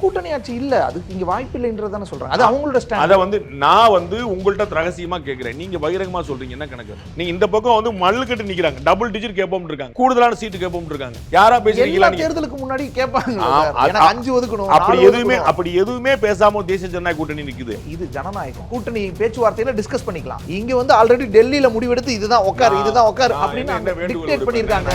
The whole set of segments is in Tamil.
கூட்டணி ஆட்சி இல்ல. அதுக்கு இங்க வாய்ப்பு இல்லைன்றதானே சொல்றாங்க அது அவங்களோட ஸ்டாண்ட் அதை வந்து நான் வந்து உங்கள்ட்ட ரகசியமா கேட்கிறேன் நீங்க பகிரங்கமா சொல்றீங்க. என்ன கணக்கு? நீங்க இந்த பக்கம் வந்து மல்லு கட்டு நிக்கிறாங்க. டபுள் டிஜிட் கேப்போம் இருக்காங்க. கூடுதலான சீட்டு கேப்போம் இருக்காங்க. யாரா பேசுறீங்களா நீங்க? தேர்தலுக்கு முன்னாடி கேட்பாங்க. அஞ்சு ஒதுக்கணும். அப்படி எதுவுமே. அப்படி எதுவுமே பேசாம தேசிய ஜனநாயக கூட்டணி நிக்குது. இது ஜனநாயகம். கூட்டணி பேச்சுவார்த்தையில டிஸ்கஸ் பண்ணிக்கலாம். இங்க வந்து ஆல்ரெடி டெல்லியில முடிவெடுத்து இதுதான் உட்கார் இதுதான் உட்கார் அப்படின்னு டிக்டேட் பண்ணிருக்காங்க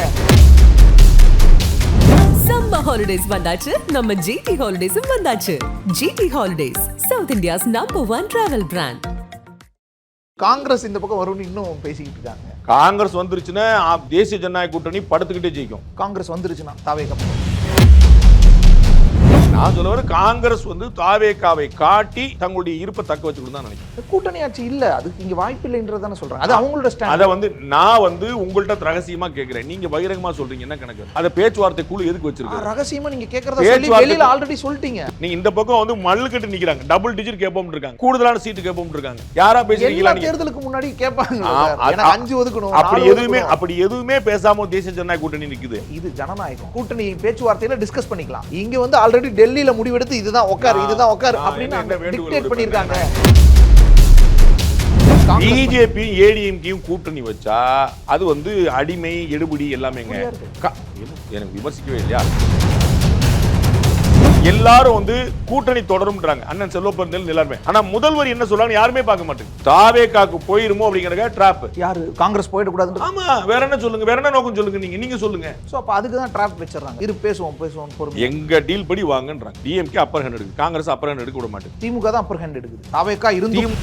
சம்மர் ஹாலிடேஸ் வந்தாச்சு. நம்ம ஜிடி ஹாலிடேஸும் வந்தாச்சு. GT holidays south India's number one travel brand Congress இந்த பக்கம் வரும்னு இன்னும் பேசிக்கிட்டு இருக்காங்க. காங்கிரஸ் வந்துருச்சுன்னா தேசிய ஜனநாயக கூட்டணி படுத்துக்கிட்டே ஜெயிக்கும். காங்கிரஸ் வந்துருச்சுன்னா தாவே கப்பம் நான் சொல்ல வர காங்கிரஸ் வந்து தாவேக்காவை காட்டி தங்களுடைய இருப்பை தக்க வச்சுக்கணும் தான் நினைக்கிறேன். கூட்டணி ஆட்சி இல்ல. அதுக்கு இங்க வாய்ப்பு இல்லைன்றதானே சொல்றாங்க அது அவங்களோட ஸ்டாண்ட் அதை வந்து நான் வந்து உங்கள்ட்ட ரகசியமா கேட்கிறேன் நீங்க பகிரங்கமா சொல்றீங்க. என்ன கணக்கு? அதை பேச்சுவார்த்தை குழு எதுக்கு வச்சிருக்காங்க ரகசியமா நீங்க பேச்சுவார்த்தை- வெளியில ஆல்ரெடி சொல்லிட்டீங்க. நீங்க இந்த பக்கம் வந்து மல்லு கட்டு நிக்கிறாங்க. டபுள் டிஜிட் கேப்போம் இருக்காங்க. கூடுதலான சீட்டு கேப்போம் இருக்காங்க. யாரா பேசுறீங்களா தேர்தலுக்கு முன்னாடி கேட்பாங்க. அஞ்சு ஒதுக்கணும். அப்படி எதுவுமே. அப்படி எதுவுமே பேசாம தேசிய ஜனநாயக கூட்டணி நிக்குது. இது ஜனநாயகம். கூட்டணி பேச்சுவார்த்தையில டிஸ்கஸ் பண்ணிக்கலாம். இங்க வந்து ஆல்ரெடி டெல்லியில முடிவெடுத்து இதுதான் உட்கார் இதுதான் உட்கார் அப்படின்னு டிக்டேட் காங்கிரஸ் பிஜேபி ஏடிஎம்கேயும் கூட்டணி வச்சா அது வந்து அடிமை எடுபடி எல்லாமேங்க. என்ன- எனக்கு விமர்சிக்கவே இல்லையா? எல்லாரும் வந்து கூட்டணி தொடரும்ன்றாங்க. அண்ணன் செல்வப்பந்தல் எல்லாருமே ஆனா முதல்வர் என்ன சொல்றாங்க யாருமே பார்க்க மாட்டேங்க தாவே காக்கு போயிருமோ அப்படிங்கறத ட்ராப் யாரு? காங்கிரஸ் போயிடக்கூடாதுன்னு ஆமா வேற என்ன சொல்லுங்க? வேற என்ன நோக்கம் சொல்லுங்க நீங்க? நீங்க சொல்லுங்க. ஸோ அப்போ அதுக்கு தான் ட்ராப் வச்சிடறாங்க. இரு பேசுவோம் பேசுவோம் பொறுமை எங்க டீல் படி வாங்கன்றாங்க. டிஎம்கே அப்பர் ஹேண்ட் எடுக்கு காங்கிரஸ் அப்பர் ஹேண்ட் எடுக்க விட மாட்டேங்குது. திமுக தான் அப்பர் ஹேண்ட் எடுக்குது. தாவேக்கா இருந்தும்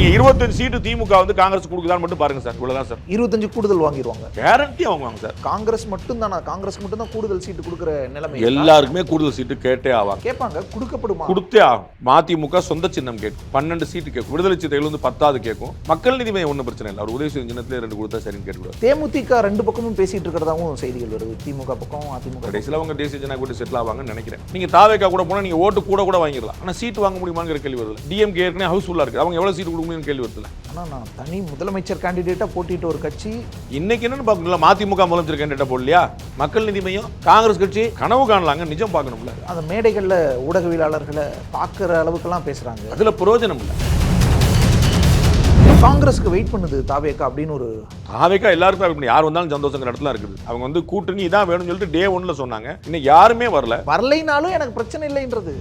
நீங்க இருபத்தஞ்சு சீட்டு திமுக வந்து காங்கிரஸ் கொடுக்குதான்னு மட்டும் பாருங்க சார். இவ்வளவுதான் சார். இருபத்தஞ்சு கூடுதல் வாங்கிடுவாங்க கேரண்டி அவங்க வாங்க சார். காங்கிரஸ் மட்டும் தானா காங்கிரஸ் மட்டும் தான் கூடுதல் சீட்டு கொடுக்குற நிலைமை? எல்லாருக்குமே கூடுதல் சீட்டு கேட்டே ஆவாங்க. கேட்பாங்க கொடுக்கப்படுமா? கொடுத்தே ஆகும். மதிமுக சொந்த சின்னம் கேட்கும். பன்னெண்டு சீட்டு கேட்கும். விடுதலை சிறுத்தைகள் வந்து பத்தாவது கேட்கும். மக்கள் நீதி மையம் ஒன்றும் பிரச்சனை இல்லை. அவர் உதவி செய்யும் சின்னத்திலே ரெண்டு கொடுத்தா சரின்னு கேட்டுக்கூடாது தேமுதிக ரெண்டு பக்கமும் பேசிட்டு இருக்கிறதாவும் செய்திகள் வருது. திமுக பக்கம் அதிமுக கடைசியில் அவங்க தேசிய ஜனநாயக கூட்டி செட்டில் ஆவாங்கன்னு நினைக்கிறேன். நீங்க தாவேக்கா கூட போனா நீங்க ஓட்டு கூட கூட வாங்கிடலாம். ஆனா சீட்டு வாங்க முடியுமாங்கிற கேள்வி வருது. டிஎம்கே ஏற்கனவே ஹவுஸ்ஃபுல்லா இருக்கு அவங்க எவ்வளவு சீட்டு கொடுக்க முடியும்னு கேள்வி வருதுல ஆனா நான் தனி முதலமைச்சர் கேண்டிடேட்டா போட்டிட்டு ஒரு கட்சி. இன்னைக்கு என்னன்னு பார்க்கணும்ல மதிமுக முதலமைச்சர் கேண்டிடேட் போடலையா மக்கள் நீதி மையம் காங்கிரஸ் கட்சி கனவு காணலாங்க நிஜம் பார்க்கணும்ல. அந்த மேடைகள்ல ஊடகவியலாளர்களை பார்க்குற அளவுக்குலாம் பேசுறாங்க. அதுல பிரயோஜனம் இல்லை. காங்கிரஸ்க்கு வெயிட் பண்ணுது தாவேக்கா அப்படின்னு ஒரு தாவேக்கா எல்லாருக்கும் அப்படி யார் வந்தாலும் சந்தோஷங்கிற இடத்துல இருக்குது. அவங்க வந்து கூட்டணி இதான் வேணும்னு சொல்லிட்டு டே ஒன்ல சொன்னாங்க. இன்னைக்கு யாருமே வரல. வரலைனாலும் எனக்கு பிரச்சனை இல்லைன்றது.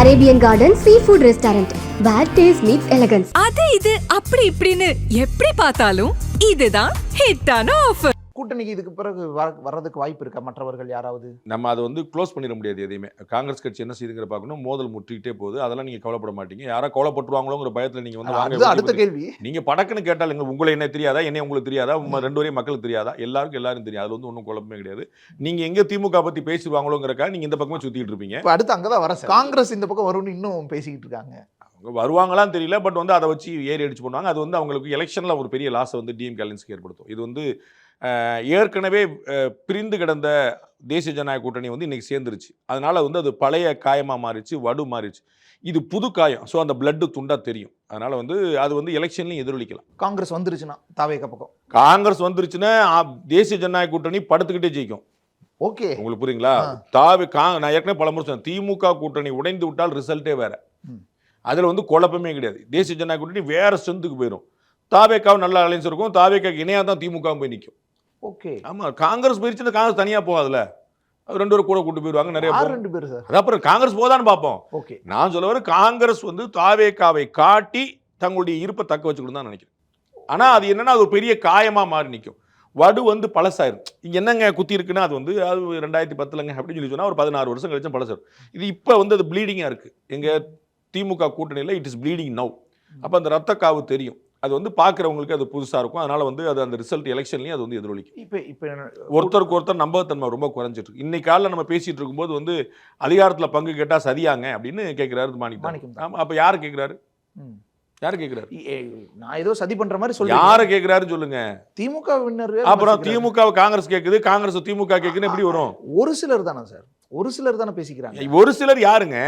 Arabian Garden seafood restaurant where taste meet elegance அது இது அப்படி இப்படின்னு எப்படி பார்த்தாலும் இதுதான் ஹிட்டான ஆஃபர் கூட்டணிக்கு இதுக்கு பிறகு வர- வர்றதுக்கு வாய்ப்பு இருக்கா? மற்றவர்கள் யாராவது? நம்ம அதை வந்து க்ளோஸ் பண்ணிட முடியாது எதையுமே. காங்கிரஸ் கட்சி என்ன செய்யுங்கிற பார்க்கணும். மோதல் முற்றிக்கிட்டே போகுது. அதெல்லாம் நீங்க கவலைப்பட மாட்டீங்க. யாரா கவலைப்பட்டுருவாங்களோங்கிற பயத்துல நீங்க வந்து அடுத்த கேள்வி. நீங்க படக்குன்னு கேட்டால் எங்க உங்களை என்ன தெரியாதா? என்ன உங்களுக்கு தெரியாதா? ரெண்டு வரையும் மக்களுக்கு தெரியாதா? எல்லாருக்கும் எல்லாரும் தெரியும். அதுல வந்து ஒன்றும் குழப்பமே கிடையாது. நீங்க எங்க திமுக பத்தி பேசிடுவாங்களோங்கிறக்கா நீங்க இந்த பக்கமே சுத்திட்டு இருப்பீங்க. அடுத்து அங்கதான் வர காங்கிரஸ் இந்த பக்கம் வரும்னு இன்னும் பேசிக்கிட்டு இருக்காங்க. அவங்க வருவாங்களான்னு தெரியல. பட் வந்து அதை வச்சு ஏறி அடிச்சு பண்ணுவாங்க அது வந்து அவங்களுக்கு எலெக்ஷனில் ஒரு பெரிய லாஸை வந்து டிஎம் அலைன்ஸ்க்கு ஏற்படுத்தும். இது வந்து ஏற்கனவே பிரிந்து கிடந்த தேசிய ஜனநாயக கூட்டணி வந்து இன்னைக்கு சேர்ந்துருச்சு. அதனால வந்து அது பழைய காயமாக மாறிச்சு வடு மாறிச்சு இது புது காயம். ஸோ அந்த பிளட்டு துண்டா தெரியும். அதனால வந்து அது வந்து எலெக்ஷன்லையும் எதிரொலிக்கலாம். காங்கிரஸ் வந்துருச்சுன்னா தாவேக்கா பக்கம். காங்கிரஸ் வந்துருச்சுன்னா தேசிய ஜனநாயக கூட்டணி படுத்துக்கிட்டே ஜெயிக்கும். ஓகே. உங்களுக்கு புரியுங்களா. தாவி கா நான் ஏற்கனவே பல முறை சொன்னேன் திமுக கூட்டணி உடைந்து விட்டால் ரிசல்ட்டே வேற. அதில் வந்து குழப்பமே கிடையாது. தேசிய ஜனநாயக கூட்டணி வேற ஸ்ட்ரென்த்துக்கு போயிடும் தாவேக்காவும் நல்ல அலைன்ஸ் இருக்கும். தாவேக்காக்கு இணையாக தான் திமுக போய் நிற்கும் ஓகே. ஆமாம் காங்கிரஸ் போயிருச்சுன்னா காங்கிரஸ் தனியாக போகாதுல்ல ரெண்டு பேரும் கூட கூட்டு போயிடுவாங்க நிறைய ரெண்டு பேர் சார். அப்புறம் காங்கிரஸ் போதான்னு பார்ப்போம். ஓகே. நான் சொல்ல வர காங்கிரஸ் வந்து தாவேக்காவை காட்டி தங்களுடைய இருப்பை தக்க வச்சுக்கணும் தான் நினைக்கிறேன். ஆனால் அது என்னன்னா அது ஒரு பெரிய காயமாக மாறி நிற்கும் வடு வந்து பழசாயிரும். இங்க என்னங்க குத்தி இருக்குன்னா அது வந்து அது ரெண்டாயிரத்தி பத்துலங்க அப்படின்னு சொல்லி சொன்னா ஒரு பதினாறு வருஷம் கழிச்சு பழசாயிரும். இது இப்போ வந்து அது ப்ளீடிங்காக இருக்கு. எங்க திமுக கூட்டணியில் இட் இஸ் ப்ளீடிங் நவ் அப்போ அந்த ரத்த காவு தெரியும். அது வந்து பார்க்குறவங்களுக்கு அது புதுசாக இருக்கும். அதனால வந்து அது அந்த ரிசல்ட் எலெக்ஷன்லையும் அது வந்து எதிரொலிக்கும். இப்போ இப்போ ஒருத்தருக்கு ஒருத்தர் நம்பகத்தன்மை ரொம்ப குறைஞ்சிட்டு இன்னைக்கு காலைல நம்ம பேசிட்டு இருக்கும்போது வந்து அதிகாரத்தில் பங்கு கேட்டால் சரியாங்க அப்படின்னு கேட்குறாரு மாணிக்கம் மாணிக்கம் தான். ஆமா அப்போ யார் கேட்குறாரு. யார் கேட்குறாரு நான் ஏதோ சதி பண்ற மாதிரி சொல்லி யாரை கேட்குறாருன்னு சொல்லுங்க. திமுக வின்னர் அப்புறம் திமுக காங்கிரஸ் கேட்குது காங்கிரஸ் திமுக கேட்குன்னு எப்படி வரும்? ஒரு சிலர் தானே சார். ஒரு சிலர் தானே பேசிக்கிறாங்க. ஒரு சிலர் யாருங்க?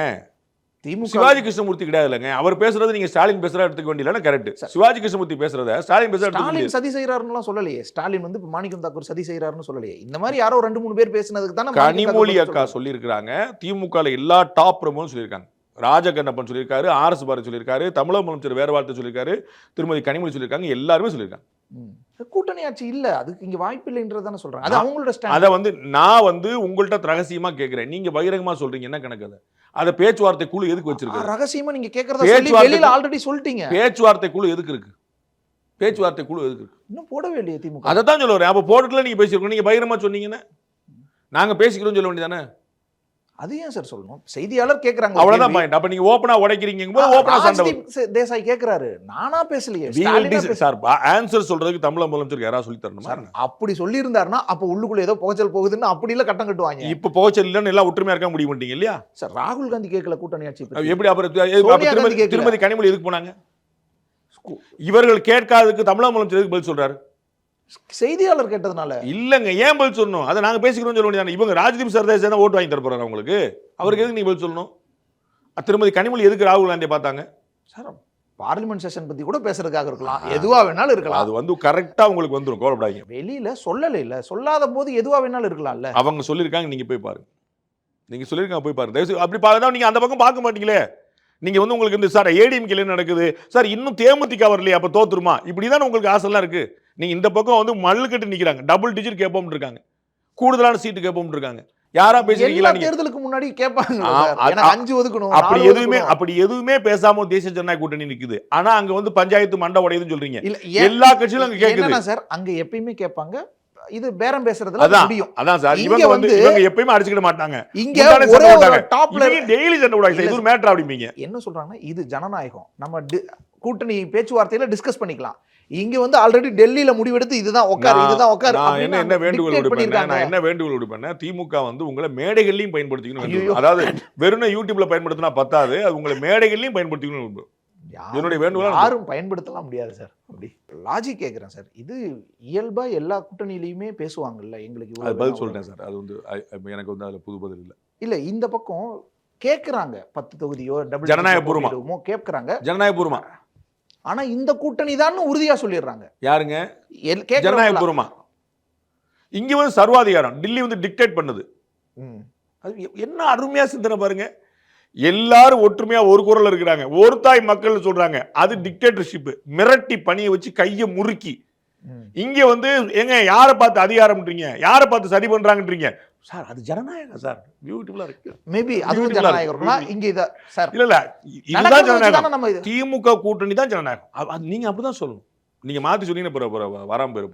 திமுக சிவாஜி கிருஷ்ணமூர்த்தி கிடையாது இல்லைங்க அவர் பேசுறது நீங்க ஸ்டாலின் பேசுறா எடுத்துக்க வேண்டியல கரெக்ட். சிவாஜி கிருஷ்ணமூர்த்தி பேசுறத ஸ்டாலின் பேசுறா ஸ்டாலின் சதி செய்யறாருன்னு சொல்லலையே. ஸ்டாலின் வந்து மாணிக்கம் தாக்கூர் சதி செய்யறாருன்னு சொல்லலையே. இந்த மாதிரி யாரோ ரெண்டு மூணு பேர் பேசினதுக்கு தானே கனிமொழி அக்கா. சொல்லியிருக்கிறாங்க. திமுகல எல்லா டாப் பிரமும் சொல்லியிருக்காங்க. ராஜகண்ணப்பன் சொல்லியிருக்காரு ஆர் எஸ் பாரதி சொல்லியிருக்காரு தமிழக முதலமைச்சர் வேற வார்த்தை சொல்லியிருக்காரு திருமதி கனிமொழி சொல்லியிருக்காங்க எல்லாருமே சொல்லியிருக்காங்க. கூட்டணி ஆட்சி இல்ல. அதுக்கு இங்க வாய்ப்பு இல்லைன்றது தானே சொல்றாங்க. அது அவங்களோட ஸ்டாண்ட் அதை வந்து நான் வந்து உங்கள்கிட்ட ரகசியமா கேட்கிறேன் நீங்க பகிரங்கமா சொல்றீங்க. என்ன கணக்கு அதை? அதை பேச்சுவார்த்தை குழு எதுக்கு வச்சிருக்கு ரகசியமா நீங்க பேச்சுவார்த்தை- வெளியில ஆல்ரெடி சொல்லிட்டீங்க. பேச்சுவார்த்தை குழு எதுக்கு இருக்கு? பேச்சுவார்த்தை குழு எதுக்கு இருக்கு? இன்னும் போடவே இல்லையே திமுக. அதை தான் சொல்ல வரேன். அப்போ போட்டுல நீங்க பேசிருக்கோம் நீங்க பகிரமா சொன்னீங்கன்னா. நாங்க பேசிக்கிறோம் சொல்ல வேண்டியதானே அது ஏன் சார் சொல்லணும்? செய்தியாளர் கேக்குறாங்க அவ்வளவுதான் பாயிண்ட் அப்ப நீங்க ஓப்பனா உடைக்கிறீங்க போது ஓப்பனா சண்டை தேசாய் கேக்குறாரு. நானா பேசலையே. சார் ஆன்சர் சொல்றதுக்கு தமிழக முதலமைச்சருக்கு யாராவது சொல்லி தரணுமா? சார், அப்படி சொல்லி இருந்தாருன்னா அப்ப உள்ளுக்குள்ள ஏதோ புகைச்சல் போகுதுன்னு அப்படி இல்ல கட்டம் கட்டுவாங்க. இப்ப போச்சல் இல்லைன்னு எல்லாம் ஒற்றுமையா இருக்க முடிவு பண்ணிட்டீங்க இல்லையா? சார் ராகுல் காந்தி கேட்கல கூட்டணி ஆட்சி. எப்படி அப்புறம் திருமதி கனிமொழி எதுக்கு போனாங்க? இவர்கள் கேட்காததுக்கு தமிழக முதலமைச்சர் பதில் சொல்றாரு? செய்தியாளர் கேட்டதுனால. இல்லங்க ஏன் பதில் சொல்லணும்? அதை நாங்க பேசிக்கிறோம் சொல்ல வேண்டியதானே இவங்க ராஜ்தீப் சர்தார் தான் ஓட்டு வாங்கி தர போறாங்க உங்களுக்கு? அவருக்கு எதுக்கு நீ பதில் சொல்லணும்? திருமதி கனிமொழி எதுக்கு ராகுல் காந்தியை பார்த்தாங்க? சார் பார்லிமெண்ட் செஷன் பத்தி கூட பேசுறதுக்காக இருக்கலாம். எதுவா வேணாலும் இருக்கலாம். அது வந்து கரெக்டா உங்களுக்கு வந்துரும் கவலைப்படாதீங்க வெளியில சொல்லல இல்ல. சொல்லாத போது எதுவா வேணாலும் இருக்கலாம்ல. அவங்க சொல்லியிருக்காங்க நீங்க போய் பாருங்க. நீங்க சொல்லியிருக்காங்க போய் பாருங்க. தயவுசெய்து அப்படி பார்த்தா நீங்க அந்த பக்கம் பார்க்க மாட்டீங்களே. நீங்க வந்து உங்களுக்கு இந்த சார் ஏடிஎம்கே என்ன நடக்குது? சார் இன்னும் தேமுதிக வரலையே அப்ப தோத்துருமா? இப்படிதான் உங்களுக்கு ஆசைலாம் இருக்கு. நீங்க இந்த பக்கம் வந்து மல்லு கட்டி நிக்கிறாங்க. டபுள் டிஜிட் கேட்போம் இருக்காங்க கூடுதலான சீட்டு கேட்போம் இருக்காங்க யாரா பேசுறீங்களா தேர்தலுக்கு முன்னாடி கேட்பாங்க அஞ்சு ஒதுக்கணும் அப்படி எதுவுமே. அப்படி எதுவுமே பேசாம தேசிய ஜனநாயக கூட்டணி நிக்குது. ஆனா அங்க வந்து பஞ்சாயத்து மண்டை உடையுதுன்னு சொல்றீங்க. எல்லா கட்சியிலும் அங்க கேக்குது. என்னன்னா சார் அங்க எப்பயுமே கேட்பாங்க. இது பேரம் பேசுறதுல அது அதான் முடியும். அதான் சார். இவங்க வந்து இவங்க எப்பயுமே அடிச்சுக்கிட மாட்டாங்க. இங்க ஒரே ஒரு. டாப்ல டெய்லி சண்டை விடாங்க சார். இது ஒரு மேட்டர் அப்படிம்பீங்க? என்ன சொல்றாங்கன்னா இது ஜனநாயகம். நம்ம கூட்டணி பேச்சுவார்த்தையில டிஸ்கஸ் பண்ணிக்கலாம். இங்க வந்து ஆல்ரெடி டெல்லியில முடிவெடுத்து இதுதான் உட்காரு இதுதான் உட்காரு என்ன என்ன வேண்டுகோள் விடுப்பேன். நான் என்ன வேண்டுகோள் விடுப்பேன் திமுக வந்து உங்களை மேடைகள்லையும் பயன்படுத்திக்கணும். அதாவது வெறும் யூடியூப்ல பயன்படுத்தினா பத்தாது அது உங்களை மேடைகள்லையும் பயன்படுத்திக்கணும் என்னுடைய வேண்டுகோள் யாரும் பயன்படுத்தலாம் முடியாது சார். அப்படி லாஜிக் கேக்குறேன் சார். இது இயல்பா எல்லா கூட்டணியிலயுமே பேசுவாங்கல்ல எங்களுக்கு அது பதில் சொல்லிட்டேன் சார். அது வந்து எனக்கு வந்து அதுல புது பதில் இல்ல. இல்ல இந்த பக்கம் கேக்குறாங்க பத்து தொகுதியோ டபுள் ஜனநாயக பூர்வமா. கேக்குறாங்க. ஜனநாயகபூர்வமா? ஆனா இந்த கூட்டணி தான் உறுதியா சொல்லிடுறாங்க. யாருங்க? ஜனநாயகபூர்வமா இங்க வந்து சர்வாதிகாரம். டில்லி வந்து டிக்டேட் பண்ணுது. அது என்ன அருமையா சிந்தனை பாருங்க. எல்லாரும் ஒற்றுமையா ஒரு குரல் இருக்கிறாங்க. ஒரு தாய் மக்கள் சொல்றாங்க. அது டிக்டேட்டர்ஷிப் மிரட்டி பணியை வச்சு கையை முறுக்கி. இங்க வந்து எங்க யாரை பார்த்து அதிகாரம்ன்றீங்க? யாரை பார்த்து சதி பண்றாங்கன்றீங்க? சார் அது ஜனநாயகம் சார். பியூட்டிஃபுல்லா இருக்கு. மேபி அதுவும் இருக்கு. இங்க இத சார் இல்ல இல்ல. இதுதான் ஜனநாயகம். தானே நம்ம இது திமுக கூட்டணி தான் ஜனநாயகம். அது நீங்க அப்படிதான் சொல்லணும். நீங்க மாத்தி சொன்னீங்கன்னா பிற- பிற வராம.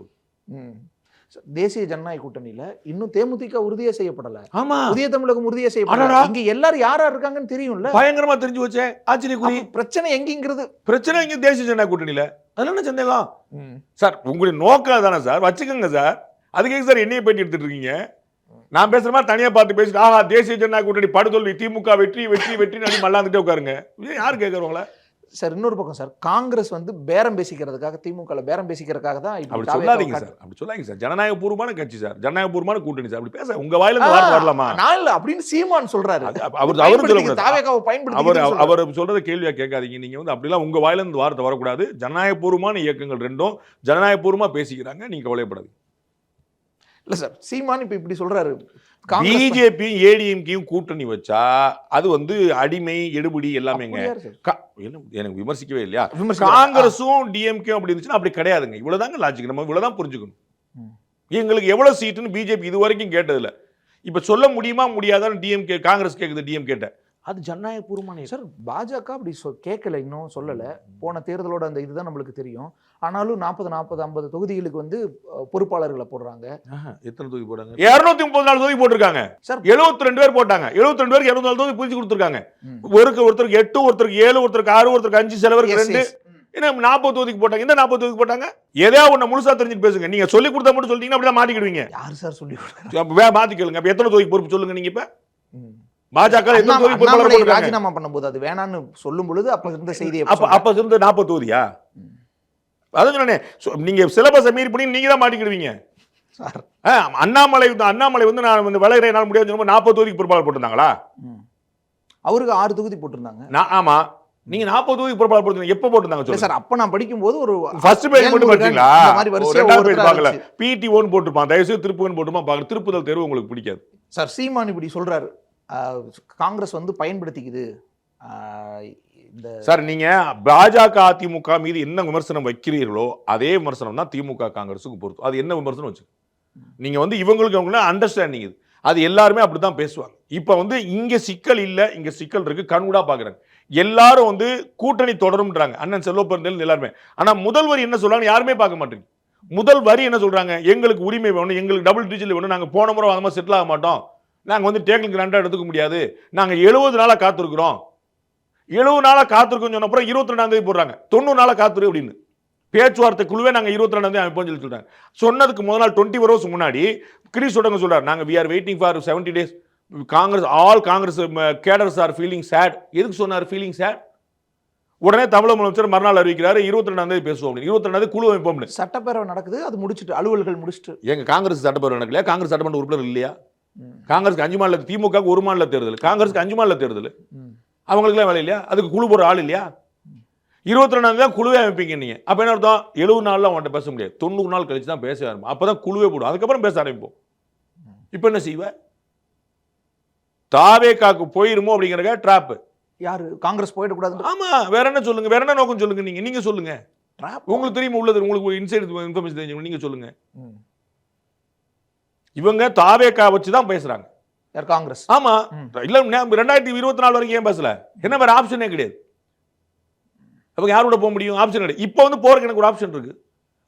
சார், தேசிய ஜனநாயக கூட்டணியில இன்னும் தேமுதிக உறுதியே செய்யப்படல. ஆமா. புதிய தமிழகம் உறுதியே செய்யப்படல. இங்க எல்லாரும் யாரா இருக்காங்கன்னு தெரியும்ல. பயங்கரமா தெரிஞ்சு வச்சே அப்ப பிரச்சனை எங்கங்கிறது? பிரச்சனை இங்க தேசிய ஜனநாயக கூட்டணியில? அதுல என்ன சந்தேகம்? சார் உங்களுடைய நோக்கம் தானே சார்? வச்சுக்கோங்க சார். அதுக்கு சார் என்னைய பேட்டி எடுத்துட்டு இருக்கீங்க. நான் பேசுற மாதிரி தனியா பார்த்து பேசிட்டு ஆஹா தேசிய ஜனநாயக கூட்டணி படுதோல்வி திமுக வெற்றி வெற்றி வெற்றி நடி மல்லாந்துட்டே உட்காருங்க. இது யாரு கேட்கறவங்கள சார் இன்னொரு பக்கம் சார் காங்கிரஸ் வந்து பேரம் பேசிக்கிறதுக்காக திமுக பேரம் பேசிக்கிறதுக்காக தான் அப்படி சொல்லாதீங்க சார் அப்படி சொல்லாதீங்க சார். ஜனநாயக பூர்வமான கட்சி சார் ஜனநாயக பூர்வமான கூட்டணி சார். அப்படி பேச உங்க வாயில இருந்து வார்த்தை வரலாமா? நான் இல்ல அப்படின்னு சீமான் சொல்றாரு. அவர் சொல்லக்கூடாது. தாவேக்காவை அவர் அவர் சொல்றத கேள்வியா கேட்காதீங்க. நீங்க வந்து அப்படிலாம் உங்க வாயில இருந்து வார்த்தை வரக்கூடாது. ஜனநாயகபூர்வமான இயக்கங்கள் ரெண்டும் ஜனநாயகபூர்வமா பேசிக்கிறாங்க. நீங்க கவலைப்படாது இல்ல சார் சீமான் இப்ப இப்படி சொல்றாரு. காங்கிரஸ் பிஜேபியும் ஏடிஎம்கேயும் கூட்டணி வச்சா அது வந்து அடிமை எடுபடி எல்லாமேங்க எனக்கு விமர்சிக்கவே இல்லையா. காங்கிரஸும் டிஎம்கே அப்படி இருந்துச்சுன்னா அப்படி கிடையாதுங்க. இவ்வளவுதாங்க லாஜிக் நம்ம இவ்வளவுதான் புரிஞ்சுக்கணும். எங்களுக்கு எவ்வளவு சீட்டுன்னு பிஜேபி இது வரைக்கும் கேட்டதில்ல. இப்ப சொல்ல முடியுமா முடியாதான்னு டிஎம்கே காங்கிரஸ் கேக்குது டிஎம்கேட்ட அது ஜனநாயகபூர்வமான சார் பாஜக அப்படி சொ கேட்கல இன்னும் சொல்லல. போன தேர்தலோட அந்த இதுதான் நம்மளுக்கு தெரியும். ஆனாலும் நாற்பது நாற்பது ஐம்பது தொகுதிகளுக்கு வந்து பொறுப்பாளர்களை போடுறாங்க. எத்தனை தொகுதி போட்டாங்க இருநூத்தி முப்பது நாலு தொகுதி போட்டிருக்காங்க. சார். எழுபத்தி ரெண்டு பேர் போட்டாங்க. எழுபத்தி ரெண்டு பேருக்கு இருபத்தி நாலு தொகுதி பிரிச்சு கொடுத்துருக்காங்க. ஒருக்கு ஒருத்தருக்கு எட்டு ஒருத்தருக்கு ஏழு ஒருத்தருக்கு ஆறு ஒருத்தருக்கு அஞ்சு சிலவருக்கு ரெண்டு. என்ன நாற்பது தொகுதிக்கு போட்டாங்க? இந்த நாற்பது தொகுதிக்கு போட்டாங்க? எதையா ஒண்ணு முழுசா தெரிஞ்சுட்டு பேசுங்க. நீங்க சொல்லி கொடுத்தா மட்டும் சொல்லிட்டீங்கன்னா அப்படிதான் மாட்டிக்கிடுவீங்க. யார் சார் சொல்லி கொடுக்குறா? அப்ப எத்தனை தொகுதிக்கு பொறுப்பு சொல்லுங்க நீங்க இப்ப. பாஜக ராஜினாமா பண்ணும்போது அது வேணான்னு சொல்லும் பொழுது அப்ப இருந்த செய்தியை அப்ப அப்ப இருந்து நாற்பது தொகுதியா அதான் சொன்னேனே. நீங்க சிலபஸை மீறி பண்ணி நீங்க தான் மாட்டிக்கிடுவீங்க அண்ணாமலை அண்ணாமலை வந்து நான் வந்து விளையிற என்னால் முடியாது நாற்பது தொகுதிக்கு பொறுப்பாளர் போட்டிருந்தாங்களா. அவருக்கு ஆறு தொகுதி போட்டிருந்தாங்க. நான் ஆமா. நீங்க நாற்பது தொகுதி பொறுப்பாளர் போட்டு எப்ப போட்டிருந்தாங்க சார் அப்ப நான் படிக்கும்போது ஒரு ஃபர்ஸ்ட் பேஜ் மட்டும் ஒரு ரெண்டாவது பேஜ் பார்க்கல. பிடி ஒன் போட்டுருப்பான். தயவுசெய்து திருப்புகன் போட்டுமா பார்க்கல திருப்புதல் தேர்வு உங்களுக்கு பிடிக்காது. சார் சீமான் இப்படி சொல்றாரு. காங்கிரஸ் வந்து பயன்படுத்திக்குது. இந்த சார் நீங்க பாஜக அதிமுக மீது என்ன விமர்சனம் வைக்கிறீர்களோ அதே விமர்சனம் தான் திமுக காங்கிரஸுக்கு பொறுத்து. அது என்ன விமர்சனம் வச்சு நீங்க வந்து இவங்களுக்கு அவங்கள அண்டர்ஸ்டாண்டிங் இது. அது எல்லாருமே அப்படித்தான் பேசுவாங்க. இப்ப வந்து இங்க சிக்கல் இல்ல இங்க சிக்கல் இருக்கு கண்கூடா பாக்குறாங்க. எல்லாரும் வந்து கூட்டணி தொடரும்ன்றாங்க. அண்ணன் செல்வப்பெருந்தல் எல்லாருமே. ஆனா முதல் வரி என்ன சொல்றாங்க யாருமே பார்க்க மாட்டேங்க முதல் வரி என்ன சொல்றாங்க? எங்களுக்கு உரிமை வேணும் எங்களுக்கு டபுள் டிஜிட்டல் வேணும் நாங்க போன முறை அந்த மாதிரி செட்டில் ஆக மாட்டோம். நாங்க வந்து டேக்கிங் ரெண்டா எடுத்துக்க முடியாது. நாங்க எழுபது நாளா காத்திருக்கிறோம். எழுபது நாளா காத்திருக்கோம் சொன்ன அப்புறம் இருபத்தி போடுறாங்க. தொண்ணூறு நாளா காத்திரு அப்படின்னு. பேச்சுவார்த்தை குழுவே நாங்க இருபத்தி ரெண்டாம் தேதி அமைப்போம் சொல்லி சொல்றாங்க. சொன்னதுக்கு முதல் நாள் டுவெண்ட்டி ஹவர்ஸ் முன்னாடி கிரீஷ் சொல்றாங்க சொல்றாரு நாங்க we are waiting for seventy days Congress all Congress cadres are feeling sad எதுக்கு சொன்னார் ஃபீலிங் சேட் உடனே தமிழக முதலமைச்சர் மறுநாள் அறிவிக்கிறாரு இருபத்தி ரெண்டாம் தேதி பேசுவோம் இருபத்தி ரெண்டாம் குழு வைப்போம்னு சட்டப்பேரவை நடக்குது அது முடிச்சுட்டு அலுவல்கள் முடிச்சுட்டு. எங்க காங்கிரஸ் சட்டப்பேரவை நடக்கலையா? காங்கிரஸ் சட்டமன்ற உறுப்பினர் இல்லையா? காங்கிரஸ்க்கு அஞ்சு மாநில திமுக ஒரு மாநில தேர்தல் காங்கிரஸ்க்கு அஞ்சு மாநில தேர்தல். அவங்களுக்குலாம் வேலை இல்லையா? அதுக்கு குழு போடுற ஆள் இல்லையா? இருபத்தி ரெண்டாம் தான் குழுவே அமைப்பீங்க நீங்க. அப்ப என்ன அர்த்தம்? எழுபது நாள்ல அவன்கிட்ட பேச முடியாது. தொண்ணூறு நாள் கழிச்சு தான் பேச ஆரம்பிப்போம். அப்பதான் குழுவே போடும் அதுக்கப்புறம் பேச ஆரம்பிப்போம். இப்ப என்ன செய்வ? தாவேக்காக்கு போயிருமோ அப்படிங்கிற ட்ராப் யாரு? காங்கிரஸ் போயிடக்கூடாது ஆமா. வேற என்ன சொல்லுங்க? வேற என்ன நோக்கம் சொல்லுங்க நீங்க? நீங்க சொல்லுங்க. ட்ராப் உங்களுக்கு தெரியுமா உள்ளது? உங்களுக்கு இன்சைட் இன்ஃபர்மேஷன் தெரிஞ்சவங்க நீங்க சொல்லுங்க. இவங்க தாவேக்கா வச்சு தான் பேசுறாங்க. யார் காங்கிரஸ்? ஆமா. இல்ல ரெண்டாயிரத்தி இருபத்தி நாலு வரைக்கும் ஏன் பேசல? என்ன வேற ஆப்ஷனே கிடையாது. அப்ப யாரோட போக முடியும்? ஆப்ஷன் கிடையாது. இப்போ வந்து போறதுக்கு எனக்கு ஒரு ஆப்ஷன் இருக்கு.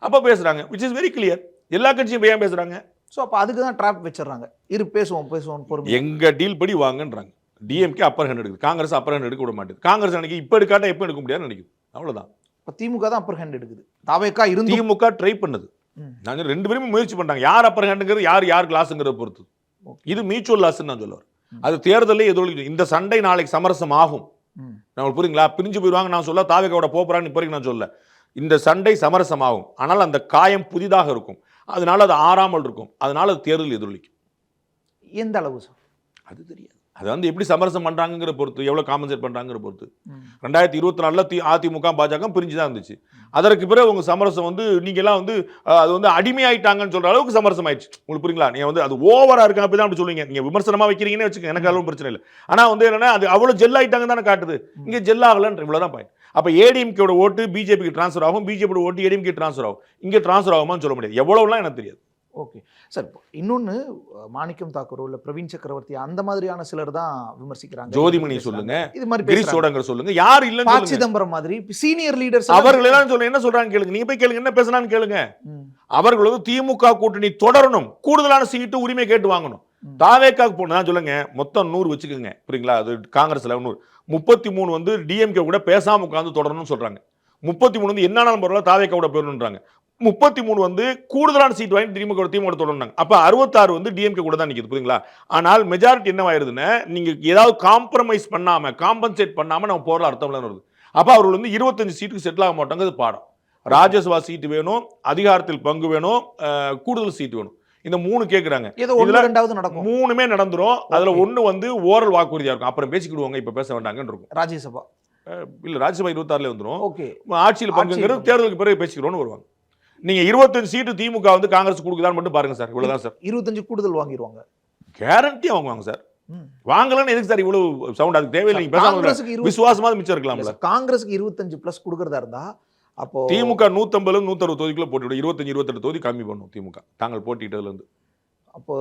அப்ப பேசுறாங்க. விச் இஸ் வெரி கிளியர் எல்லா கட்சியும் ஏன் பேசுறாங்க? ஸோ அப்போ அதுக்கு தான் ட்ராப் வச்சிடுறாங்க. இரு பேசுவோம் பேசுவோம் பொறுமை எங்க டீல் படி வாங்கன்றாங்க. டிஎம்கே அப்பர் ஹேண்ட் எடுக்குது. காங்கிரஸ் அப்பர் ஹேண்ட் எடுக்க விட மாட்டேது காங்கிரஸ் அன்னைக்கு இப்ப எடுக்காட்டா எப்ப எடுக்க முடியாதுன்னு நினைக்குது. அவ்வளவுதான். இப்போ திமுக தான் அப்பர் ஹேண்ட் எடுக்குது. தாவேக்கா இருந்து திமுக ட்ரை பண்ணுது. நாங்க ரெண்டு பேருமே முயற்சி பண்றாங்க. யார் அப்பர் ஹேண்டுங்கிறது யார் யார் கிளாஸ்ங்கிறத பொறுத்து. இது மியூச்சுவல் லாஸ்ன்னு நான் சொல்லுவேன். அது தேர்தலே எதிரொலி இந்த சண்டை நாளைக்கு சமரசம் ஆகும். நம்மளுக்கு புரியுங்களா பிரிஞ்சு போயிடுவாங்க நான் சொல்ல தாவேக்காவோட போறான்னு இப்போ நான் சொல்ல. இந்த சண்டை சமரசம் ஆகும். ஆனால் அந்த காயம் புதிதாக இருக்கும். அதனால அது ஆறாமல் இருக்கும். அதனால அது தேர்தல் எதிரொலிக்கும். எந்த அளவு அது தெரியாது. அது வந்து எப்படி சமரசம் பண்றாங்கிற பொறுத்து எவ்வளவு காம்பன்சேட் பண்றாங்கிற பொறுத்து. ரெண்டாயிரத்தி இருபத்தி நாலுல தி அதிமுக பாஜக பிரிஞ்சு தான் இருந்துச்சு. அதற்கு பிறகு உங்க சமரசம் வந்து நீங்க எல்லாம் வந்து அது வந்து அடிமையாயிட்டாங்கன்னு சொல்ற அளவுக்கு சமரசம் ஆயிடுச்சு. உங்களுக்கு புரியுங்களா? நீங்க வந்து அது ஓவரா இருக்கு அப்படி தான் அப்படி சொல்லுவீங்க. நீங்க விமர்சனமா வைக்கிறீங்கன்னு வச்சுக்கோங்க எனக்கு அதுவும் பிரச்சனை இல்லை. ஆனா வந்து என்னன்னா அது அவ்வளவு ஜெல் ஆயிட்டாங்கன்னு தானே காட்டுது. இங்க ஜெல் ஆகலன்ற இவ்வளவுதான் பாயிண்ட் அப்ப ஏடிஎம்கேட ஓட்டு பிஜேபிக்கு ட்ரான்ஸ்ஃபர் ஆகும் பிஜேபியோட ஓட்டு ஏடிஎம்கே ட்ரான்ஸ்ஃபர் ஆகும். இங்க ட்ரான்ஸ்ஃபர் ஆகுமான்னு சொல்ல முடியாது. எவ்வளவுலாம் எனக்கு தெரியாது. ஓகே. சார் இன்னொன்று மாணிக்கம் தாக்கூரோ இல்லை பிரவீன் சக்கரவர்த்தி அந்த மாதிரியான சிலர் தான் விமர்சிக்கிறாங்க. ஜோதிமணி சொல்லுங்க. இது மாதிரி கிரீஷ் சோடங்கர் சொல்லுங்க. யார் இல்லைன்னு ப. சிதம்பரம் மாதிரி சீனியர் லீடர்ஸ் அவர்கள் எல்லாம் சொல்ல என்ன சொல்றாங்க கேளுங்க. நீங்க போய் கேளுங்க என்ன பேசுனான்னு கேளுங்க. அவர்கள் வந்து திமுக கூட்டணி தொடரணும். கூடுதலான சீட்டு உரிமை கேட்டு வாங்கணும். தாவேக்காக்கு போன நான் சொல்லுங்க மொத்தம் நூறு வச்சுக்கோங்க. புரியுங்களா? அது காங்கிரஸ்ல நூறு. முப்பத்தி மூணு வந்து டிஎம்கே கூட பேசாம உட்காந்து தொடரணும்னு சொல்றாங்க. முப்பத்தி மூணு வந்து என்ன பரவாயில்ல தாவேக்கா கூட போயிடணுன்றாங்க முப்பத்தி மூணு வந்து கூடுதலான சீட் வாங்கி திமுக திமுக தொடர்ந்தாங்க. அப்ப அறுபத்தாறு வந்து டிஎம்கே கூட தான் நிக்குது புரியுங்களா ஆனால் மெஜாரிட்டி என்னவாயிருதுன்னா நீங்க ஏதாவது காம்ப்ரமைஸ் பண்ணாம காம்பன்சேட் பண்ணாம நம்ம போற அர்த்தம் இல்லைன்னு வருது. அப்ப அவர்கள் வந்து இருபத்தஞ்சு சீட்டுக்கு செட்டில் ஆக மாட்டாங்க அது பாடம். ராஜ்யசபா சீட்டு வேணும் அதிகாரத்தில் பங்கு வேணும் கூடுதல் சீட்டு வேணும். இந்த மூணு ஒன்று இதுல ரெண்டாவது நடக்கும். மூணுமே நடந்துரும். அதுல. ஒண்ணு வந்து ஓரல் வாக்குறுதியா இருக்கும். அப்புறம் பேசிக்கிடுவாங்க இப்ப பேச வேண்டாங்கன்னு இருக்கும். ராஜ்யசபா. இல்ல ராஜ்யசபா இருபத்தாறுல வந்துரும். ஓகே. ஆட்சியில் பங்குங்கிறது பங்கு. தேர்தலுக்கு பிறகு பேசிக்கிறோம்னு வருவாங்க. நீங்க இருபத்தஞ்சு சீட்டு திமுக வந்து காங்கிரஸ் கொடுக்குதான்னு மட்டும் பாருங்க சார். இவ்வளவுதான் சார். இருபத்தஞ்சு கூடுதல் வாங்கிடுவாங்க கேரண்டி வாங்குவாங்க சார். வாங்கலன்னு எதுக்கு சார் இவ்வளவு சவுண்ட் அதுக்கு தேவையில்லை. பேசாம விசுவாசமா மிச்சம் இருக்கலாம்ல. காங்கிரஸுக்கு இருபத்தஞ்சு பிளஸ் கொடுக்கறதா இருந்தா அப்போ திமுக நூத்தம்பது நூத்தறுபது தொகுதிக்குள்ள போட்டிவிடும் இருபத்தஞ்சு இருபத்தெட்டு தொகுதி கம்மி பண்ணும் திமுக. தாங்கள் போட்டிட்டதுல இருந்து அப்போ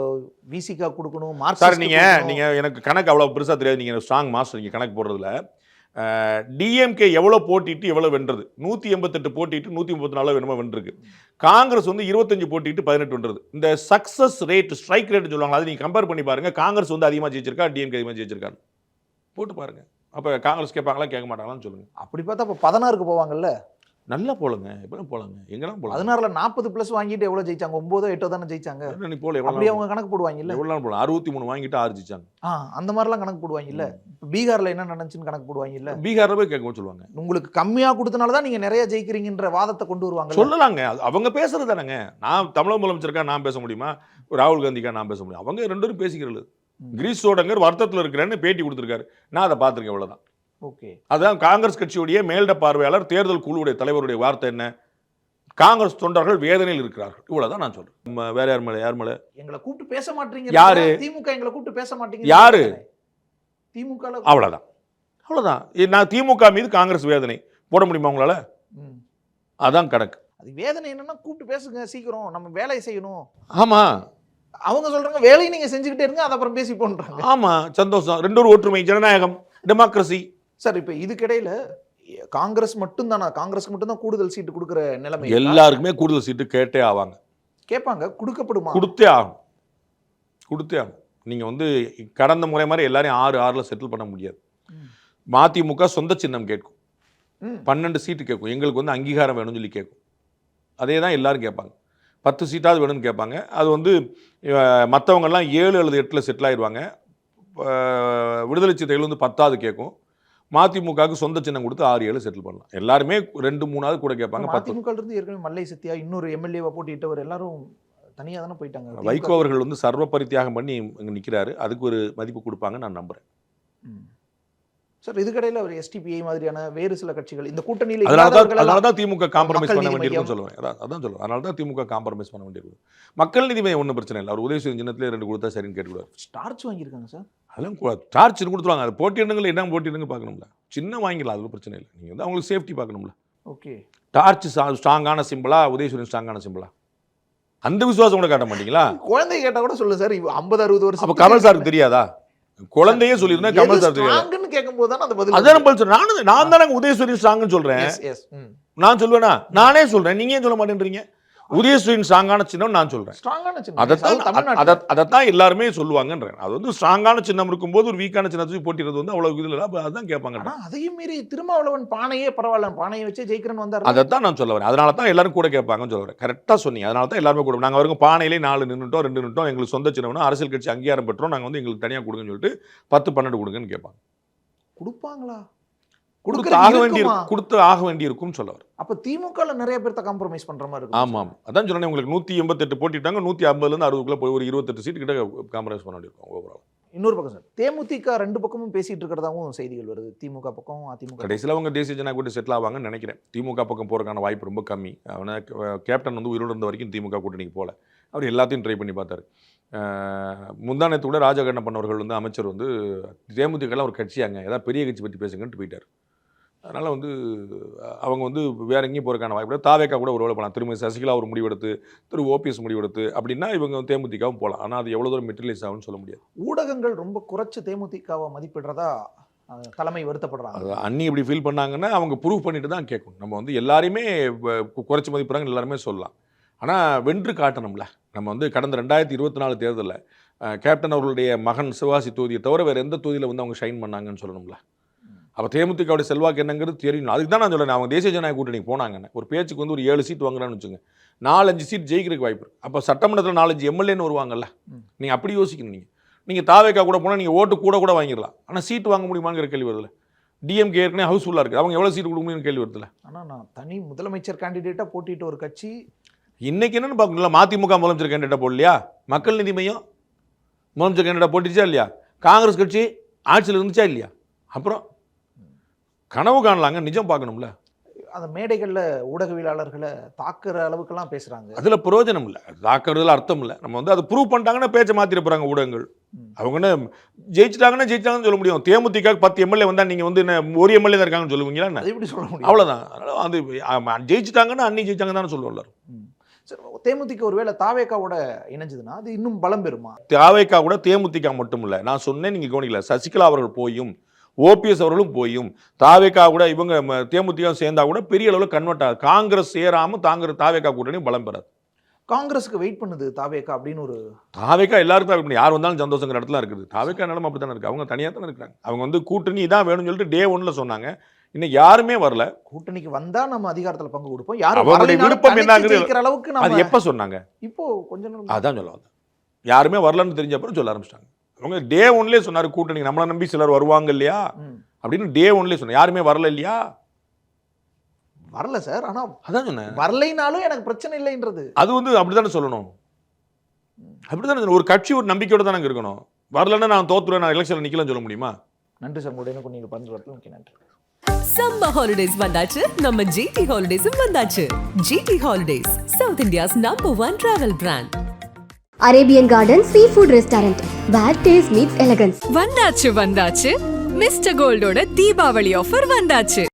விசிகா கொடுக்கணும் சார் நீங்க. நீங்க எனக்கு கணக்கு அவ்வளவு பெருசா தெரியாது. நீங்க ஸ்ட்ராங் மாஸ்டர் நீங்க கணக்கு போடுறதுல. டிஎம்கே எவ்வளோ போட்டிட்டு எவ்வளோ வென்றது? நூற்றி எண்பத்தெட்டு போட்டிட்டு நூற்றி முப்பத்தி நாலு வேணுமா வென்றிருக்கு. காங்கிரஸ் வந்து இருபத்தஞ்சு போட்டிட்டு பதினெட்டு வென்றது. இந்த சக்ஸஸ் ரேட் ஸ்ட்ரைக் ரேட் சொல்லுவாங்க அதை நீங்கள் கம்பேர் பண்ணி பாருங்க. காங்கிரஸ் வந்து அதிகமாக ஜெயிச்சிருக்கா? டிஎம்கே அதிகமாக ஜெயிச்சிருக்கான்னு. போட்டு பாருங்கள் அப்போ காங்கிரஸ் கேட்பாங்களா? கேட்க மாட்டாங்களான்னு சொல்லுங்கள் அப்படி பார்த்தா அப்போ பதினாறுக்கு போவாங்கல்ல? நல்லா போலங்க எப்படியும் போலாங்க. எங்கெல்லாம் போலாம் பதினாறுல நாற்பது பிளஸ் வாங்கிட்டு எவ்வளவு ஜெயிச்சாங்க? ஒன்பதோ எட்டோ தானே ஜெயிச்சாங்க? நீ போல அப்படி எவ்வளவு அவங்க கணக்கு போடுவாங்கல்ல? எவ்வளவு போலாம் அறுபத்தி மூணு வாங்கிட்டு ஆறு ஜெயிச்சாங்க. ஆ அந்த மாதிரிலாம் கணக்கு போடுவாங்கல்ல? இப்ப பீகார்ல என்ன நடந்துச்சுன்னு கணக்கு போடுவாங்கல்ல? பீகார்ல போய் கேட்க சொல்லுவாங்க. உங்களுக்கு கம்மியா கொடுத்தனால தான் நீங்க நிறைய ஜெயிக்கிறீங்கன்ற வாதத்தை கொண்டு வருவாங்க சொல்லலாங்க. அவங்க பேசுறது தானேங்க. நான் தமிழக முதலமைச்சருக்கா நான் பேச முடியுமா? ராகுல் காந்திக்கா நான் பேச முடியும். அவங்க ரெண்டு பேரும் பேசிக்கிறது. ம். கிரீஷ் சோடங்கர் வருத்தத்தில் இருக்கிறேன்னு பேட்டி கொடுத்துருக்காரு. நான் அதை பார்த்துருக்கேன் அவ்வளவுதான். ஓகே. அதான் காங்கிரஸ் கட்சியுடைய மேலிட பார்வையாளர் தேர்தல் குழுவுடைய தலைவருடைய வார்த்தை என்ன? காங்கிரஸ் தொண்டர்கள் வேதனையில் இருக்கிறார்கள். இவ்வளவுதான் நான் சொல்றேன். நம்ம வேற யார் மேல யார் மேல? எங்களை கூப்பிட்டு பேச மாட்டீங்க. யாரு? திமுக எங்களை கூப்பிட்டு பேச மாட்டீங்க. யாரு? திமுக அவ்வளவுதான். அவ்வளவுதான். நான் திமுக மீது காங்கிரஸ் வேதனை. போட முடியுமா உங்களால? அதான் கணக்கு. அது வேதனை என்னன்னா கூப்பிட்டு பேசுங்க சீக்கிரம். நம்ம வேலையை செய்யணும். ஆமா. அவங்க சொல்றாங்க வேலையை நீங்க செஞ்சுக்கிட்டே இருங்க அது அப்புறம் பேசி போன்றாங்க. ஆமா. சந்தோஷம். ரெண்டு ஒரு ஒற்றுமை. ஜனநாயகம். டெமோக்ரஸி சார் இப்ப இதுக்கிடையில காங்கிரஸ் மட்டும் தானா காங்கிரஸ்க்கு மட்டும் தான் கூடுதல் சீட்டு கொடுக்குற நிலைமை? எல்லாருக்குமே கூடுதல் சீட்டு கேட்டே ஆவாங்க. கேட்பாங்க கொடுக்கப்படுமா? கொடுத்தே ஆகும் கொடுத்தே ஆகும் நீங்க வந்து கடந்த முறை மாதிரி எல்லாரையும் ஆறு ஆறுல செட்டில் பண்ண முடியாது. மதிமுக சொந்த சின்னம் கேட்கும். பன்னெண்டு சீட்டு கேட்கும். எங்களுக்கு வந்து அங்கீகாரம் வேணும்னு சொல்லி கேட்கும். அதே தான் எல்லாரும் கேட்பாங்க. பத்து சீட்டாவது வேணும்னு கேட்பாங்க. அது வந்து அஹ், மத்தவங்கெல்லாம் ஏழு அல்லது எட்டில் செட்டில் ஆயிடுவாங்க விடுதலை சிறுத்தைகள் வந்து பத்தாவது கேட்கும். மதிமுகவுக்கு சொந்த சின்னம் கொடுத்து ஆறு ஏழு செட்டில் பண்ணலாம். எல்லாருமே ரெண்டு மூணாவது கூட கேட்பாங்க அதிமுக இருந்து ஏற்கனவே மல்லை சத்யா இன்னொரு எம்எல்ஏவை போட்டிட்டவர் எல்லாரும் தனியா தானே போயிட்டாங்க. வைகோ அவர்கள் வந்து சர்வ பரித்தியாகம் பண்ணி இங்கே நிற்கிறாரு அதுக்கு ஒரு மதிப்பு கொடுப்பாங்க நான் நம்புறேன். சார் இதுக்கடையில அவர் எஸ்டிபிஐ மாதிரியான வேறு சில கட்சிகள் இந்த கூட்டணியில அதனால தான் திமுக காம்ப்ரமைஸ் பண்ண மையம். சொல்லுவேன். அதான் அதான் சொல்லுவேன். அதனால தான் திமுக காம்ப்ரமைஸ் பண்ண வேண்டியிருக்கும் மக்கள் நீதி மையம் ஒன்றும் பிரச்சனை இல்லை. அவர் உதயசூரியன் சின்னத்திலே ரெண்டு கொடுத்தா சரின்னு கேட்டுவிடுவார். ஸ்டார்ச் வாங்கியிருக்காங்க சார். அதெல்லாம் டார்ச் கொடுத்துருவாங்க. அது போட்டியிடங்கள் என்ன போட்டியிடுங்க பார்க்கணும்ல. சின்ன வாங்கிக்கலாம் அது பிரச்சனை இல்லை. நீங்கள் வந்து அவங்களுக்கு சேஃப்டி பார்க்கணும்ல. ஓகே. டார்ச் ஸ்ட்ராங்கான சிம்பிளா உதயசூரியன் ஸ்ட்ராங்கான சிம்பிளா அந்த விசுவாசம் கூட காட்ட மாட்டீங்களா? குழந்தை கேட்டா கூட சொல்லு சார். ஐம்பது அறுபது வருஷம் அப்போ கமல் சாருக்கு தெரியாதா? குழந்தையே சொல்லியிருந்தா கமல் சார் ஸ்ட்ராங்னு கேட்கும்போது தானே அந்த பதில் அதான் நம்ம சொல்றேன் நானும் நான் தானே உதயசூரியன் ஸ்ட்ராங்னு சொல்றேன். நான் சொல்லுவேனா நானே சொல்றேன். நீங்க ஏன் சொல்ல மாட்டேன்றீங்க? உதயசூரியன் ஸ்ட்ராங்கான சின்னம் நான் சொல்றேன். ஸ்ட்ராங்கான சின்னம். அதைத்தான் அது அதைத்தான் எல்லாருமே சொல்லுவாங்கன்றேன். அது வந்து ஸ்ட்ராங்கான சின்னம் இருக்கும்போது ஒரு வீக்கான சின்னத்தை போட்டிடுறது வந்து அவ்வளவு இதுல அப்ப அதான் கேட்பாங்க ஆனா அதையும் மீறி திருமாவளவன் பானையே பரவாயில்ல. பானையை வச்சே ஜெயிக்கிறேன்னு வந்தாரு அதைத்தான் நான் சொல்ல வரேன். அதனால தான் எல்லாரும் கூட கேட்பாங்கன்னு சொல்ல வரேன். கரெக்டாக சொன்னீங்க. அதனால தான் எல்லாருமே கூட நாங்கள் வரைக்கும் பானையிலே நாலு நின்றுட்டோம் ரெண்டு நின்றுட்டோம் எங்களுக்கு சொந்த சின்னம்னா அரசியல் கட்சி அங்கீகாரம் பெற்றோம். நாங்கள் வந்து எங்களுக்கு தனியாக கொடுங்கன்னு சொல்லிட்டு பத்து பன்னெண்டு கொடுங்கன்னு கேட்பாங்க. கொடுப்பாங்களா? கொடுத்து ஆக வேண்டி இருக்குமா? கொடுத்து ஆக வேண்டி இருக்கும்னு சொல்ல வரேன் அப்ப திமுகல நிறைய பேர்த்த காம்ப்ரமைஸ் பண்ற மாதிரி இருக்கு. ஆமாம். அதான் சொன்னேன் உங்களுக்கு நூற்றி எண்பத்தெட்டு போட்டிட்டாங்க நூற்றி ஐம்பதுலேருந்து அறுபதுக்குள்ள போய் ஒரு இருபத்தெட்டு சீட்டு கிட்ட காம்ப்ரமைஸ் பண்ண வேண்டியிருக்கும் ஓவரால் இன்னொரு பக்கம் சார் தேமுதிக ரெண்டு பக்கமும் பேசிட்டு இருக்கிறதாவும் செய்திகள் வருது. திமுக பக்கம் அதிமுக கடைசியில் அவங்க தேசிய ஜனநாயக கூட்டணி செட்டில் ஆவாங்கன்னு நினைக்கிறேன். திமுக பக்கம் போகிறதுக்கான வாய்ப்பு ரொம்ப கம்மி. அவனை கேப்டன் வந்து உயிரோடு இருந்த வரைக்கும் திமுக கூட்டணிக்கு போகல. அவர் எல்லாத்தையும் ட்ரை பண்ணி பார்த்தாரு. முந்தானத்து கூட ராஜகண்ண பண்ணவர்கள் வந்து அமைச்சர் வந்து தேமுதிகலாம் ஒரு கட்சியாங்க ஏதாவது பெரிய கட்சி பற்றி பேசுங்கன்ட்டு போயிட்டார். அதனால் வந்து அவங்க வந்து வேற எங்கேயும் போகிறதுக்கான வாய்ப்பு இல்லை. தாவேக்கா கூட ஒரு வேலை போகலாம் திரும்ப சசிகலா ஒரு முடிவெடுத்து திரு ஓபிஎஸ் முடிவெடுத்து அப்படின்னா இவங்க தேமுதிகவும் போகலாம் ஆனால் அது எவ்வளோ தூரம் மெட்டீரியலைஸ் ஆகும்னு சொல்ல முடியாது. ஊடகங்கள் ரொம்ப குறைச்சு தேமுதிகவை மதிப்பிடுறதா தலைமை வருத்தப்படுறாங்க. அண்ணி இப்படி ஃபீல் பண்ணாங்கன்னா அவங்க ப்ரூவ் பண்ணிட்டு தான் கேட்கணும். நம்ம வந்து கு- குறைச்சி மதிப்புறாங்க எல்லாருமே சொல்லலாம். ஆனால் வென்று காட்டணும்ல. நம்ம வந்து கடந்த ரெண்டாயிரத்தி இருபத்தி நாலு தேர்தலில் கேப்டன் அவர்களுடைய மகன் சிவாசி தொகுதியை தவிர வேறு எந்த தொகுதியில் வந்து அவங்க ஷைன் பண்ணாங்கன்னு சொல்லணும்ல. அப்போ தேமுதிகவுடைய செல்வாக்கு என்னங்கிறது தெரியும் அதுக்கு தான் நான் சொல்றேன். அவங்க தேசிய ஜனநாயக கூட்டணிக்கு போனாங்கன்னு. ஒரு பேச்சுக்கு வந்து ஒரு ஏழு சீட் வாங்குறான்னு வச்சுங்க நாலஞ்சு சீட் ஜெயிக்கிறதுக்கு வாய்ப்பு இருக்கு. அப்போ சட்டமன்றத்தில் நாலஞ்சு எம்எல்ஏன்னு வருவாங்கல்ல. நீங்கள் அப்படி யோசிக்கணும் நீங்கள் நீங்கள் தாவேக்கா கூட போனால் நீங்கள் ஓட்டு கூட கூட வாங்கிடலாம். ஆனால் சீட் வாங்க முடியுமாங்கிற கேள்வி வருதுல்ல. டிஎம்கே ஏற்கனவே ஹவுஸ்ஃபுல்லாக இருக்குது. அவங்க எவ்வளோ சீட் கொடுக்க முடியும்னு கேள்வி வருதுல்ல. ஆனா நான் தனி முதலமைச்சர் கேண்டிடேட்டா போட்டிட்டு ஒரு கட்சி இன்னைக்கு என்னன்னு பார்க்கணும்ல மதிமுக முதலமைச்சர் கேண்டிடேட் போடலையா? மக்கள் நீதி மையம் முதலமைச்சர் கேண்டிடேட் போட்டுச்சா இல்லையா? காங்கிரஸ் கட்சி ஆட்சியில் இருந்துச்சா இல்லையா? அப்புறம் கனவு காணலாங்க நிஜம் பார்க்கணும்ல. அந்த மேடைகள்ல ஊடகவியலாளர்களை தாக்குற அளவுக்கெல்லாம் பேசுறாங்க. அதில் பிரயோஜனம் இல்லை. தாக்குறதுல அர்த்தம் இல்லை. நம்ம வந்து அதை ப்ரூவ் பண்ணிட்டாங்கன்னா பேச்சை மாற்றிட போகிறாங்க ஊடகங்கள். ம். அவங்க என்ன ஜெயிச்சிட்டாங்கன்னா ஜெயிச்சாங்கன்னு சொல்ல முடியும். தேமுதிக பத்து எம்எல்ஏ வந்தால் நீங்கள் வந்து என்ன ஒரு எம்எல்ஏ தான் இருக்காங்கன்னு சொல்லுவீங்களா என்ன? அது எப்படி சொல்ல முடியும்? அவ்வளோதான் அதனால வந்து ஆமா, ஜெயிச்சிட்டாங்கன்னா அன்னி ஜெயிச்சாங்க தானே சொல்லுவோம் எல்லாரும். தேமுதிக ஒருவேளை தாவேக்காவோட இணைஞ்சதுன்னா அது இன்னும் பலம் பெறுமா? தாவேக்கா கூட தேமுதிக மட்டும் இல்லை. நான் சொன்னேன் நீங்கள் கவனிக்கல. சசிகலா அவர்கள் போயும் ஓபிஎஸ் அவர்களும் போயும். தாவேக்கா கூட இவங்க தேமுதிக சேர்ந்தா கூட பெரிய அளவில் கன்வெர்ட் ஆகுது. காங்கிரஸ் சேராம தாங்கிற தாவேக்கா கூட்டணி பலம் பெறாது. காங்கிரஸ்க்கு வெயிட் பண்ணுது தாவேக்கா அப்படின்னு ஒரு தாவேக்கா எல்லாருக்கும் தான் யார் வந்தாலும் சந்தோஷங்கிற இடத்துல இருக்குது. தாவேக்கா நிலம அப்படி தானே இருக்கு. அவங்க தனியாக தானே இருக்கிறாங்க. அவங்க வந்து கூட்டணி இதான் வேணும்னு சொல்லிட்டு டே ஒன்ல சொன்னாங்க. இன்னைக்கு யாருமே வரல. கூட்டணிக்கு வந்தா நம்ம அதிகாரத்துல பங்கு கொடுப்போம். யாரும் அவங்களுடைய விருப்பம்? ஜெயிக்கிற அளவுக்கு அது எப்போ சொன்னாங்க? இப்போ கொஞ்ச நாள் அதான் சொல்ல வந்தேன். யாருமே வரலன்னு தெரிஞ்ச அப்புறம் சொல்ல ஆரம்பிச்சிட்டாங்க. அவங்க டே ஒன்லேயே சொன்னார் கூட்டணி. நம்மளை நம்பி சிலர் வருவாங்க இல்லையா. அப்படின்னு டே ஒன்லேயே சொன்னார். யாருமே வரல இல்லையா? வரல சார் ஆனா அதான் சொன்னேன். வரலைனாலும் எனக்கு பிரச்சனை இல்லைன்றது. அது வந்து அப்படித்தானே சொல்லணும்? அப்படித்தானே சொல்லணும். ஒரு கட்சி ஒரு நம்பிக்கையோட தானே இருக்கணும். வரலன்னா நான் தோத்துருவேன் நான் எலெக்ஷன்ல நிக்கலன்னு சொல்ல முடியுமா? நன்றி சார். உங்களுடைய எனக்கு நீங்கள் பகிர்ந்து மிக்க நன்றி. சம்மர் ஹாலிடேஸ் வந்தாச்சு. நம்ம ஜிடி ஹாலிடேஸும் வந்தாச்சு. GT holidays south India's number one travel brand Arabian Garden seafood restaurant where taste meets elegance வந்தாச்சு வந்தாச்சு. மிஸ்டர் கோல்டோட தீபாவளி ஆஃபர் வந்தாச்சு.